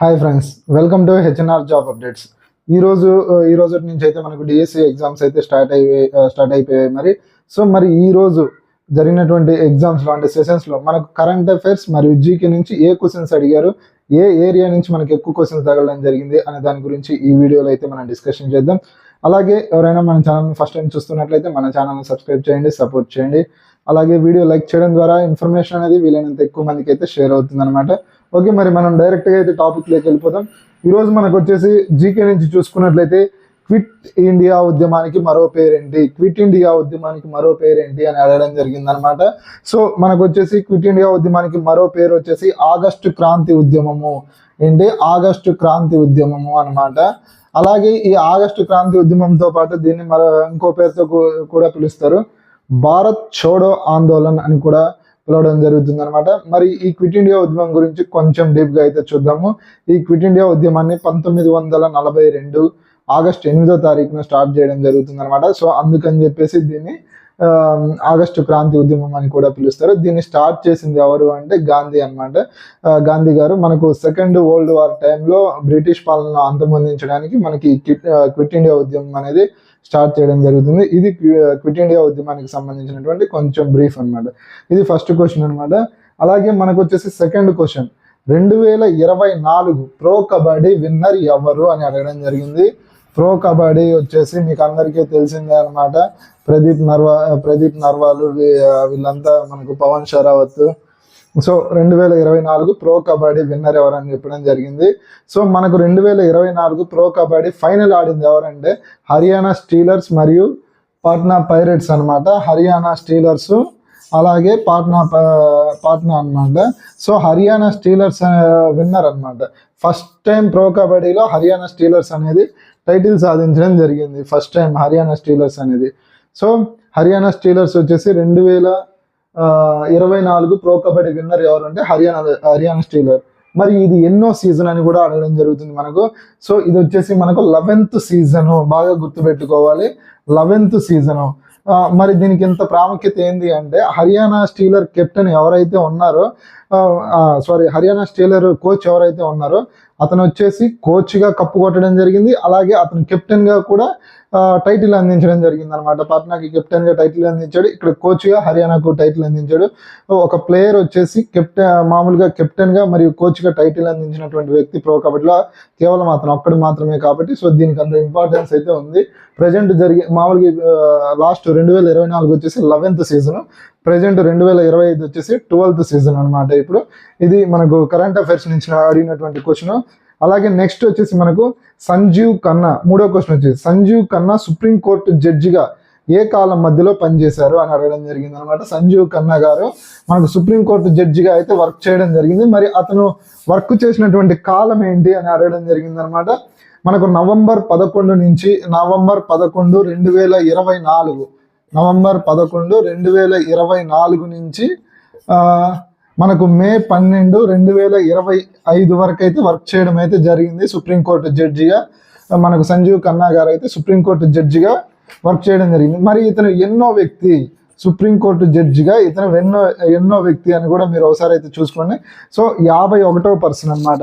Hi friends welcome to HNR job updates ఈరోజు ఈరోజు ఈ రోజు నుంచి అయితే మనకు డిఎస్సి ఎగ్జామ్స్ అయితే స్టార్ట్ అయిపోయి స్టార్ట్ అయిపోయాయి మరి. సో మరి ఈ రోజు జరిగినటువంటి ఎగ్జామ్స్లో అంటే సెషన్స్లో మనకు కరెంట్ అఫైర్స్ మరియు జీకే నుంచి ఏ క్వశ్చన్స్ అడిగారు ఏ ఏరియా నుంచి మనకి ఎక్కువ క్వశ్చన్స్ తగలడం జరిగింది అనే దాని గురించి ఈ వీడియోలో అయితే మనం డిస్కషన్ చేద్దాం. అలాగే ఎవరైనా మన ఛానల్ని ఫస్ట్ టైం చూస్తున్నట్లయితే మన ఛానల్ని సబ్స్క్రైబ్ చేయండి సపోర్ట్ చేయండి. అలాగే వీడియో లైక్ చేయడం ద్వారా ఇన్ఫర్మేషన్ అనేది వీలైనంత ఎక్కువ మందికి అయితే షేర్ అవుతుంది అనమాట ఓకే మరి మనం డైరెక్ట్గా అయితే టాపిక్లోకి వెళ్ళిపోతాం ఈరోజు మనకు వచ్చేసి జీకే నుంచి చూసుకున్నట్లయితే క్విట్ ఇండియా ఉద్యమానికి మరో పేరేంటి? క్విట్ ఇండియా ఉద్యమానికి మరో పేరేంటి అని అడగడం జరిగిందనమాట. సో మనకు వచ్చేసి క్విట్ ఇండియా ఉద్యమానికి మరో పేరు వచ్చేసి ఆగస్టు క్రాంతి ఉద్యమము. ఏంటి? ఆగస్టు క్రాంతి ఉద్యమము అనమాట. అలాగే ఈ ఆగస్టు క్రాంతి ఉద్యమంతో పాటు దీన్ని మరో ఇంకో పేరుతో కూడా పిలుస్తారు. భారత్ చోడో ఆందోళన్ అని కూడా పిలవడం జరుగుతుంది అనమాట మరి ఈ క్విట్ ఇండియా ఉద్యమం గురించి కొంచెం డీప్గా అయితే చూద్దాము. ఈ క్విట్ ఇండియా ఉద్యమాన్ని పంతొమ్మిది వందల నలభై రెండు ఆగస్ట్ ఎనిమిదో తారీఖున స్టార్ట్ చేయడం జరుగుతుంది అనమాట సో అందుకని చెప్పేసి దీన్ని ఆగస్టు క్రాంతి ఉద్యమం అని కూడా పిలుస్తారు. దీన్ని స్టార్ట్ చేసింది ఎవరు అంటే గాంధీ అనమాట గాంధీ గారు మనకు సెకండ్ వరల్డ్ వార్ టైంలో బ్రిటిష్ పాలన అంతమొందించడానికి మనకి క్విట్ ఇండియా ఉద్యమం అనేది స్టార్ట్ చేయడం జరుగుతుంది. ఇది క్విట్ ఇండియా ఉద్యమానికి సంబంధించినటువంటి కొంచెం బ్రీఫ్ అనమాట ఇది ఫస్ట్ క్వశ్చన్ అన్నమాట. అలాగే మనకు వచ్చేసి సెకండ్ క్వశ్చన్. రెండు వేల ఇరవై నాలుగు ప్రో కబడ్డీ విన్నర్ ఎవరు అని అడగడం జరిగింది. ప్రో కబడ్డీ వచ్చేసి మీకు అందరికీ తెలిసిందే అనమాట ప్రదీప్ నర్వా ప్రదీప్ నర్వాలు వీళ్ళంతా మనకు పవన్ షరావత్. సో రెండు వేల ఇరవై నాలుగు ప్రో కబడ్డీ విన్నర్ ఎవరని చెప్పడం జరిగింది. సో మనకు రెండు వేల ఇరవై నాలుగు ప్రో కబడ్డీ ఫైనల్ ఆడింది ఎవరంటే హర్యానా స్టీలర్స్ మరియు పాట్నా పైరెట్స్ అనమాట హర్యానా స్టీలర్స్ అలాగే పాట్నా ప- పాట్నా అన్నమాట. సో హర్యానా స్టీలర్స్ విన్నర్ అన్నమాట. ఫస్ట్ టైం ప్రో కబడ్డీలో హర్యానా స్టీలర్స్ అనేది టైటిల్ సాధించడం జరిగింది. ఫస్ట్ టైం హర్యానా స్టీలర్స్ అనేది. సో హర్యానా స్టీలర్స్ వచ్చేసి రెండు వేల ఇరవై నాలుగు ప్రో కబడ్డీ విన్నర్ ఎవరు అంటే హర్యానా హర్యానా స్టీలర్ మరి ఇది ఎన్నో సీజన్ అని కూడా అడగడం జరుగుతుంది మనకు. సో ఇది వచ్చేసి మనకు లెవెన్త్ సీజను బాగా గుర్తుపెట్టుకోవాలి. లెవెన్త్ సీజను మరి దీనికి ఇంత ప్రాముఖ్యత ఏంది అంటే హర్యానా స్టీలర్ కెప్టెన్ ఎవరైతే ఉన్నారో సారీ హర్యానా స్టీలర్ కోచ్ ఎవరైతే ఉన్నారో అతను వచ్చేసి కోచ్గా కప్పు కొట్టడం జరిగింది. అలాగే అతను కెప్టెన్గా కూడా టైటిల్ అందించడం జరిగింది అనమాట పాట్నాకి కెప్టెన్గా టైటిల్ అందించాడు. ఇక్కడ కోచ్గా హర్యానాకు టైటిల్ అందించాడు. ఒక ప్లేయర్ వచ్చేసి కెప్టెన్ మామూలుగా కెప్టెన్గా మరియు కోచ్గా టైటిల్ అందించినటువంటి వ్యక్తి ప్రో కబడ్డీలో కేవలం అతను ఒక్కడు మాత్రమే కాబట్టి సో దీనికి అంత ఇంపార్టెన్స్ అయితే ఉంది. ప్రజెంట్ జరిగే మామూలుగా లాస్ట్ రెండు వేల ఇరవై నాలుగు వచ్చేసి లెవెన్త్ సీజన్ ప్రజెంట్ రెండు వేల ఇరవై ఐదు వచ్చేసి ట్వెల్త్ సీజన్ అనమాట ఇప్పుడు. ఇది మనకు కరెంట్ అఫైర్స్ నుంచి అడిగినటువంటి క్వశ్చన్ అలాగే నెక్స్ట్ వచ్చేసి మనకు సంజీవ్ ఖన్నా మూడో క్వశ్చన్ వచ్చేసి సంజీవ్ ఖన్నా సుప్రీంకోర్టు జడ్జిగా ఏ కాలం మధ్యలో పనిచేశారు అని అడగడం జరిగింది అనమాట సంజీవ్ ఖన్నా గారు మనకు సుప్రీం కోర్టు జడ్జిగా అయితే వర్క్ చేయడం జరిగింది. మరి అతను వర్క్ చేసినటువంటి కాలం ఏంటి అని అడగడం జరిగింది అనమాట మనకు నవంబర్ పదకొండు నుంచి నవంబర్ పదకొండు రెండు వేల ఇరవై నాలుగు నవంబర్ పదకొండు రెండు వేల ఇరవై నాలుగు నుంచి ఆ, మనకు మే పన్నెండు రెండు వేల ఇరవై ఐదు వరకు అయితే వర్క్ చేయడం అయితే జరిగింది. సుప్రీంకోర్టు జడ్జిగా మనకు సంజీవ్ ఖన్నా గారు అయితే సుప్రీంకోర్టు జడ్జిగా వర్క్ చేయడం జరిగింది. మరి ఇతను ఎన్నో వ్యక్తి సుప్రీంకోర్టు జడ్జిగా ఇతను ఎన్నో ఎన్నో వ్యక్తి అని కూడా మీరు ఒకసారి అయితే చూసుకోండి. సో యాభై ఒకటో పర్సన్ అనమాట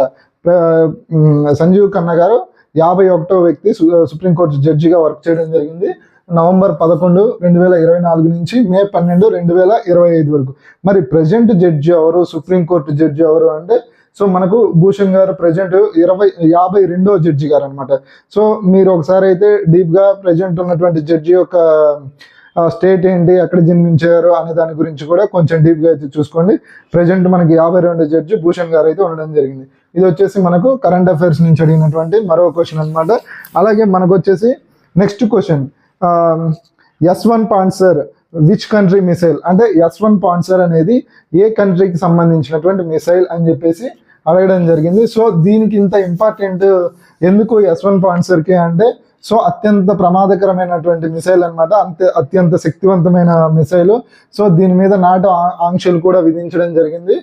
సంజీవ్ ఖన్నా గారు యాభై ఒకటో వ్యక్తి సుప్రీంకోర్టు జడ్జిగా వర్క్ చేయడం జరిగింది. నవంబర్ పదకొండు రెండు వేల ఇరవై నాలుగు నుంచి మే పన్నెండు రెండు వేల ఇరవై ఐదు వరకు. మరి ప్రజెంట్ జడ్జి ఎవరు సుప్రీంకోర్టు జడ్జి ఎవరు అంటే సో మనకు భూషణ్ గారు ప్రజెంట్ ఇరవై యాభై రెండో జడ్జి గారు అనమాట సో మీరు ఒకసారి అయితే డీప్గా ప్రజెంట్ ఉన్నటువంటి జడ్జి యొక్క స్టేట్ ఏంటి ఎక్కడ జన్మించారు అనే దాని గురించి కూడా కొంచెం డీప్గా అయితే చూసుకోండి. ప్రజెంట్ మనకి యాభై రెండు జడ్జి భూషణ్ గారు అయితే ఉండడం జరిగింది. ఇది వచ్చేసి మనకు కరెంట్ అఫైర్స్ నుంచి అడిగినటువంటి మరో క్వశ్చన్ అనమాట అలాగే మనకు వచ్చేసి next question S one Pantsir which country missile అంటే ఎస్ వన్ పాన్సర్ అనేది ఏ కంట్రీకి సంబంధించినటువంటి మిసైల్ అని చెప్పేసి అడగడం జరిగింది. సో దీనికి ఇంత ఇంపార్టెంట్ ఎందుకు ఎస్ వన్ పాన్సర్కి అంటే సో అత్యంత ప్రమాదకరమైనటువంటి మిసైల్ అన్నమాట. అంతే అత్యంత శక్తివంతమైన మిసైల్ సో దీని మీద నాటో ఆంక్షలు కూడా విధించడం జరిగింది.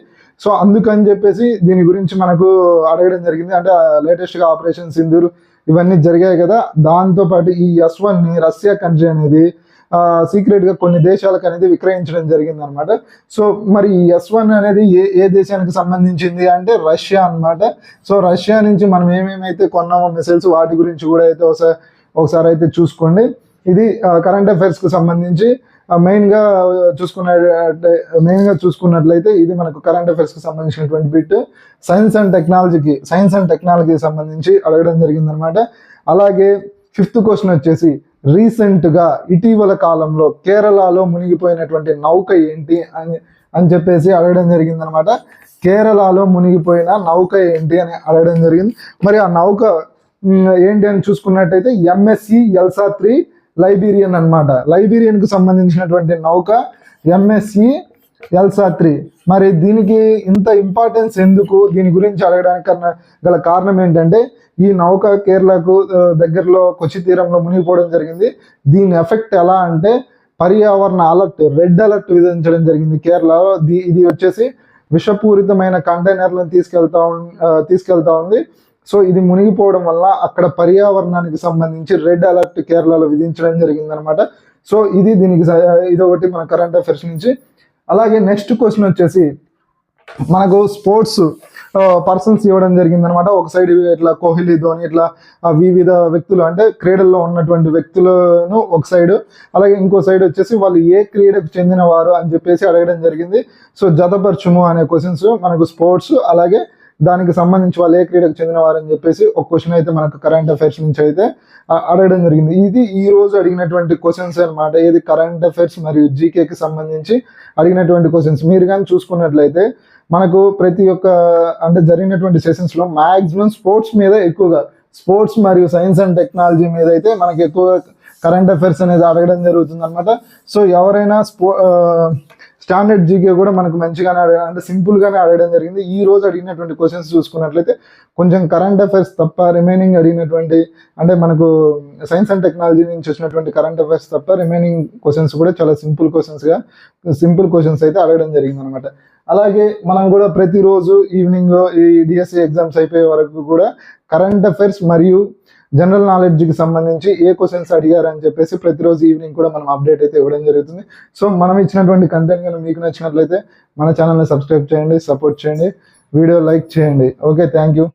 సో అందుకని చెప్పేసి దీని గురించి మనకు అడగడం జరిగింది. అంటే లేటెస్ట్గా ఆపరేషన్ సింధూర్ ఇవన్నీ జరిగాయి కదా. దాంతో పాటు ఈ ఎస్ వన్ని రష్యా కంట్రీ అనేది సీక్రెట్గా కొన్ని దేశాలకు అనేది విక్రయించడం జరిగింది అనమాట సో మరి ఈ ఎస్ వన్ అనేది ఏ ఏ దేశానికి సంబంధించింది అంటే రష్యా అన్నమాట. సో రష్యా నుంచి మనం ఏమేమైతే కొన్నామో మిసైల్స్ వాటి గురించి కూడా అయితే ఒకసారి ఒకసారి అయితే చూసుకోండి. ఇది కరెంట్ అఫైర్స్కి సంబంధించి మెయిన్గా చూసుకున్న మెయిన్గా చూసుకున్నట్లయితే ఇది మనకు కరెంట్ అఫైర్స్కి సంబంధించినటువంటి బిట్ సైన్స్ అండ్ టెక్నాలజీకి సైన్స్ అండ్ టెక్నాలజీకి సంబంధించి అడగడం జరిగింది అనమాట అలాగే ఫిఫ్త్ క్వశ్చన్ వచ్చేసి రీసెంట్గా ఇటీవల కాలంలో కేరళలో మునిగిపోయినటువంటి నౌక ఏంటి అని అని చెప్పేసి అడగడం జరిగింది అనమాట కేరళలో మునిగిపోయిన నౌక ఏంటి అని అడగడం జరిగింది. మరి ఆ నౌక ఏంటి అని చూసుకున్నట్టయితే ఎంఎస్సి ఎల్సా త్రీ లైబీరియన్ అనమాట లైబీరియన్కు సంబంధించినటువంటి నౌక ఎంఎస్సి ఎల్సా త్రీ మరి దీనికి ఇంత ఇంపార్టెన్స్ ఎందుకు? దీని గురించి అడగడానికి గల కారణం ఏంటంటే ఈ నౌక కేరళకు దగ్గరలో కొచ్చి తీరంలో మునిగిపోవడం జరిగింది. దీని ఎఫెక్ట్ ఎలా అంటే పర్యావరణ అలర్ట్ రెడ్ అలర్ట్ విధించడం జరిగింది కేరళలో. ఇది వచ్చేసి విషపూరితమైన కంటైనర్లను తీసుకెళ్తా తీసుకెళ్తా ఉంది. సో ఇది మునిగిపోవడం వల్ల అక్కడ పర్యావరణానికి సంబంధించి రెడ్ అలర్ట్ కేరళలో విధించడం జరిగిందనమాట. సో ఇది దీనికి స- ఇది ఒకటి మన కరెంట్ అఫైర్స్ నుంచి. అలాగే నెక్స్ట్ క్వశ్చన్ వచ్చేసి మనకు స్పోర్ట్స్ పర్సన్స్ ఇవ్వడం జరిగింది అనమాట ఒక సైడ్ ఇట్లా కోహ్లీ ధోని ఇట్లా వివిధ వ్యక్తులు అంటే క్రీడల్లో ఉన్నటువంటి వ్యక్తులను ఒక సైడ్. అలాగే ఇంకో సైడ్ వచ్చేసి వాళ్ళు ఏ క్రీడకు చెందిన వారు అని చెప్పేసి అడగడం జరిగింది. సో జతపరచుము అనే క్వశ్చన్స్ మనకు స్పోర్ట్స్ అలాగే దానికి సంబంధించి వాళ్ళు ఏ క్రీడకు చెందిన వారు అని చెప్పేసి ఒక క్వశ్చన్ అయితే మనకు కరెంట్ అఫైర్స్ నుంచి అయితే అడగడం జరిగింది. ఇది ఈ రోజు అడిగినటువంటి క్వశ్చన్స్ అనమాట ఇది కరెంట్ అఫైర్స్ మరియు జీకేకి సంబంధించి అడిగినటువంటి క్వశ్చన్స్ మీరు కానీ చూసుకున్నట్లయితే మనకు ప్రతి ఒక్క అంటే జరిగినటువంటి సెషన్స్లో మ్యాక్సిమం స్పోర్ట్స్ మీద ఎక్కువగా స్పోర్ట్స్ మరియు సైన్స్ అండ్ టెక్నాలజీ మీద అయితే మనకి ఎక్కువగా కరెంట్ అఫైర్స్ అనేది అడగడం జరుగుతుంది అనమాట సో ఎవరైనా స్పో స్టాండర్డ్ జీకే కూడా మనకు మంచిగానే అడగడం అంటే సింపుల్ గానే అడగడం జరిగింది. ఈ రోజు అడిగినటువంటి క్వశ్చన్స్ చూసుకున్నట్లయితే కొంచెం కరెంట్ అఫైర్స్ తప్ప రిమైనింగ్ అడిగినటువంటి అంటే మనకు సైన్స్ అండ్ టెక్నాలజీ నుంచి వచ్చినటువంటి కరెంట్ అఫైర్స్ తప్ప రిమైనింగ్ క్వశ్చన్స్ కూడా చాలా సింపుల్ క్వశ్చన్స్గా సింపుల్ క్వశ్చన్స్ అయితే అడగడం జరిగింది అనమాట అలాగే మనం కూడా ప్రతిరోజు ఈవినింగ్ ఈ డిఎస్సి ఎగ్జామ్స్ అయిపోయే వరకు కూడా కరెంట్ అఫైర్స్ మరియు జనరల్ నాలెడ్జ్కి సంబంధించి ఏ క్వశ్చన్స్ అడిగారు అని చెప్పేసి ప్రతిరోజు ఈవినింగ్ కూడా మనం అప్డేట్ అయితే ఇవ్వడం జరుగుతుంది. సో మనం ఇచ్చినటువంటి కంటెంట్ కనుక మీకు నచ్చినట్లయితే మన ఛానల్ని సబ్స్క్రైబ్ చేయండి సపోర్ట్ చేయండి వీడియో లైక్ చేయండి. Okay thank you